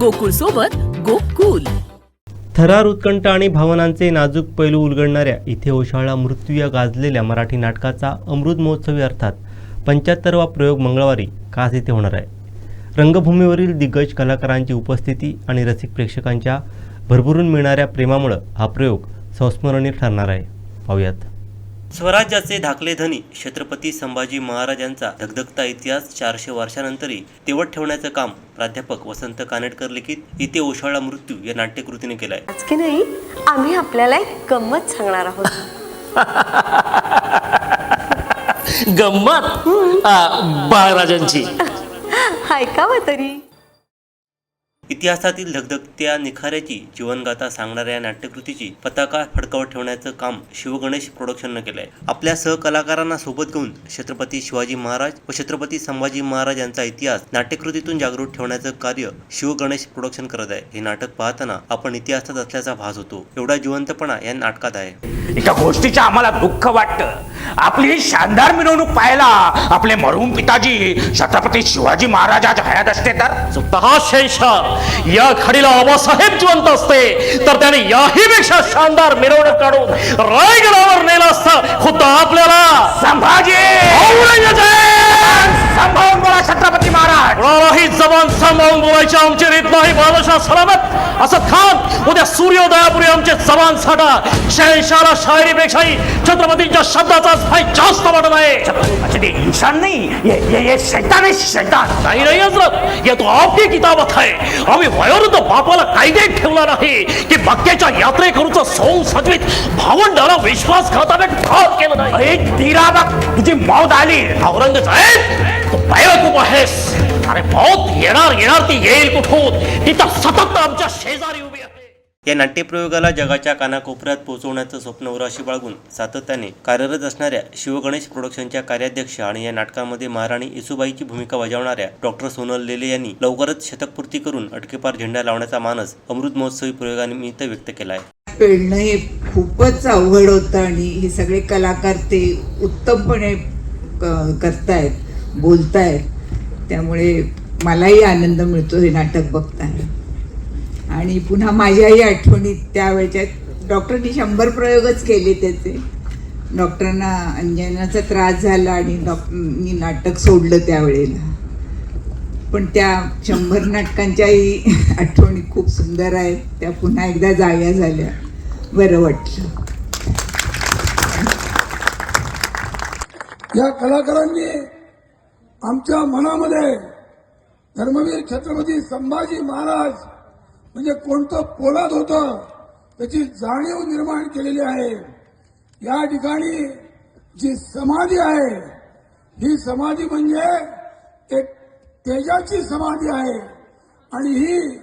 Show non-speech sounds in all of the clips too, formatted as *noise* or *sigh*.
गोकुळ सोबत गोकुल. थरार उत्कंठ आणि भावनांचे नाजूक पैलू उलगडणाऱ्या इथे ओशाळा मृत्यू या गाजलेल्या मराठी नाटकाचा अमृत महोत्सवी अर्थात पंच्याहत्तरवा प्रयोग मंगळवारी खास इथे होणार आहे. रंगभूमीवरील दिग्गज कलाकारांची उपस्थिती आणि रसिक प्रेक्षकांच्या भरभरून मिळणाऱ्या प्रेमामुळं हा प्रयोग संस्मरणीय ठरणार आहे. पाहूयात. स्वराज्याचे धाकले धनी छत्रपती संभाजी महाराजांचा धगधगता इतिहास चारशे वर्षानंतरही तेवत ठेवण्याचं काम प्राध्यापक वसंत कानेटकर लिखित इथे ओशाळा मृत्यू या नाट्यकृतीने केलं आहे आज की नाही आम्ही आपल्याला एक गंमत सांगणार आहोत. गंमत? आ, बाळराजांची. *laughs* ऐकावं तरी. इतिहासातील धगधगत्या निखाऱ्याची जीवनगाथा सांगणाऱ्या या नाट्यकृतीची पताका फडकावर ठेवण्याचं काम शिवगणेश प्रोडक्शननं केलं आहे आपल्या सहकलाकारांना सोबत घेऊन छत्रपती शिवाजी महाराज व छत्रपती संभाजी महाराज यांचा इतिहास नाट्यकृतीतून जागृत ठेवण्याचं कार्य शिवगणेश प्रोडक्शन करत आहे. हे नाटक पाहताना आपण इतिहासात असल्याचा भास होतो. एवढा जिवंतपणा या नाटकात आहे. एका गोष्टीच्या आम्हाला दुःख वाटतं. आपली ही शानदार मिरवणूक पाहायला आपले मरहूम पिताजी छत्रपती शिवाजी महाराजाच्या हयात असते तर? स्वतः शेषा या खडीला आबासाहेब जिवंत असते. तर त्याने याही पेक्षा शानदार मिरवणूक काढून रायगडावर नेलं असतं. बोलायची आमची रीत नाही बादशाह सलामत. असं खान उद्या सूर्योदयापूर्वी आमचे जबान साठा. शहनशाला शायरीपेक्षाही छत्रपतींच्या शब्दाचाच भाई जास्त वाटत आहे. इंसान नहीं ये शैतान है शैतान. नाही नाही हजरत. ये तो आपकी किताबत है आम्ही वयोवृद्ध बापाला कायदे ठेवला नाही की बाक्याच्या यात्रेकरूचं सोंग सजवीत भावंडाला विश्वासघाताने ठार केलं नाही. अरे धीरा बघ तुझी मौत आली. औरंगजेब तू बेवकूफ आहेस. अरे मौत येणार येणार ती येईल कुठून? ती तर सतत आमच्या शेजारी उभी आहे. या नाट्यप्रयोगाला जगाच्या कानाकोपऱ्यात पोहोचवण्याचं स्वप्न उराशी बाळगून सातत्याने कार्यरत असणाऱ्या शिवगणेश प्रोडक्शनच्या कार्याध्यक्ष आणि या नाटकामध्ये महाराणी येसुबाईची भूमिका बजावणाऱ्या डॉक्टर सोनल लेले यांनी लवकरच शतकपूर्ती करून अटकेपार झेंडा लावण्याचा मानस अमृत महोत्सवी प्रयोगानिमित्त व्यक्त केला आहे पेळणं हे खूपच अवघड होतं आणि हे सगळे कलाकार ते उत्तमपणे करतायत बोलतायत. त्यामुळे मलाही आनंद मिळतो हे नाटक बघताना. आणि पुन्हा माझ्याही आठवणीत त्यावेळच्या डॉक्टरनी शंभर प्रयोगच केले त्याचे. डॉक्टरांना अंजनाचा त्रास झाला आणि डॉक्टरनी नाटक सोडलं त्यावेळेला. पण त्या शंभर नाटकांच्याही आठवणी खूप सुंदर आहेत. त्या पुन्हा एकदा जाव्या झाल्या. बरं वाटलं. या कलाकारांनी आमच्या मनामध्ये धर्मवीर छत्रपती संभाजी महाराज म्हणजे कोणतं पोलाद होतं त्याची जाणीव निर्माण केलेली आहे. या ठिकाणी जी समाधी आहे ही समाधी म्हणजे एक तेजाची समाधी आहे. आणि ही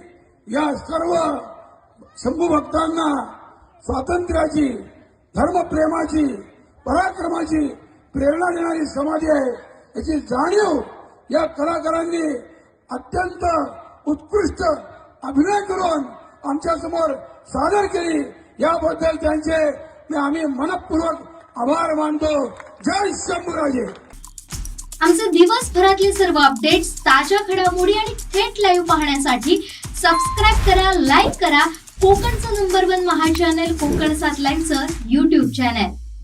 या सर्व शंभू भक्तांना स्वातंत्र्याची धर्मप्रेमाची पराक्रमाची प्रेरणा देणारी समाधी आहे. याची जाणीव या कलाकारांनी अत्यंत उत्कृष्ट अभिनय करून आमच्यासमोर सादर केली. याबद्दल त्यांचे मी आम्ही मनपूर्वक आभार मानतो. जय शंभूराजे. आमचे दिवसभरातले सर्व अपडेट्स ताज्या घडामोडी आणि थेट लाईव्ह पाहण्यासाठी सबस्क्राईब करा लाईक करा. कोकणचं नंबर वन महा चॅनल कोकण सात लाईव्हचं युट्यूब चॅनल